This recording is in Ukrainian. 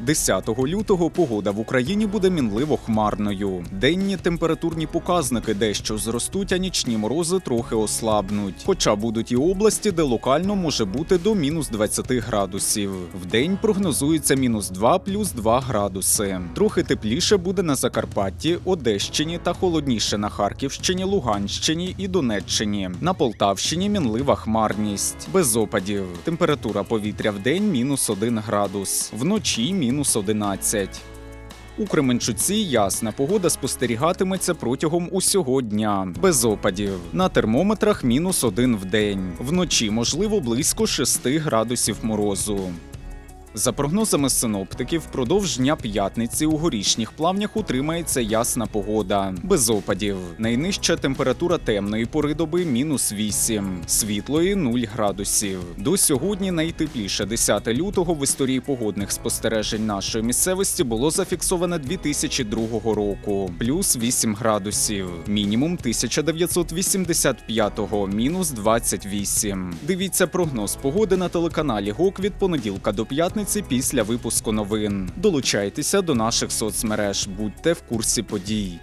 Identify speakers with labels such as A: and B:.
A: 10 лютого погода в Україні буде мінливо хмарною. Денні температурні показники дещо зростуть, а нічні морози трохи ослабнуть. Хоча будуть і області, де локально може бути до мінус 20 градусів. Вдень прогнозується мінус 2 плюс 2 градуси. Трохи тепліше буде на Закарпатті, Одещині та холодніше на Харківщині, Луганщині і Донеччині. На Полтавщині мінлива хмарність, без опадів. Температура повітря в день мінус 1 градус, вночі мінус 11. У Кременчуці ясна погода спостерігатиметься протягом усього дня, без опадів. На термометрах мінус один в день. Вночі можливо близько 6 градусів морозу. За прогнозами синоптиків, впродовж дня п'ятниці у горішніх плавнях утримається ясна погода, без опадів. Найнижча температура темної пори доби мінус 8, світлої 0 градусів. До сьогодні найтепліше 10 лютого в історії погодних спостережень нашої місцевості було зафіксоване 2002 року, плюс 8 градусів, мінімум 1985-го, мінус 28. Дивіться прогноз погоди на телеканалі ГОК від понеділка до п'ятниці після випуску новин. Долучайтеся до наших соцмереж, будьте в курсі подій.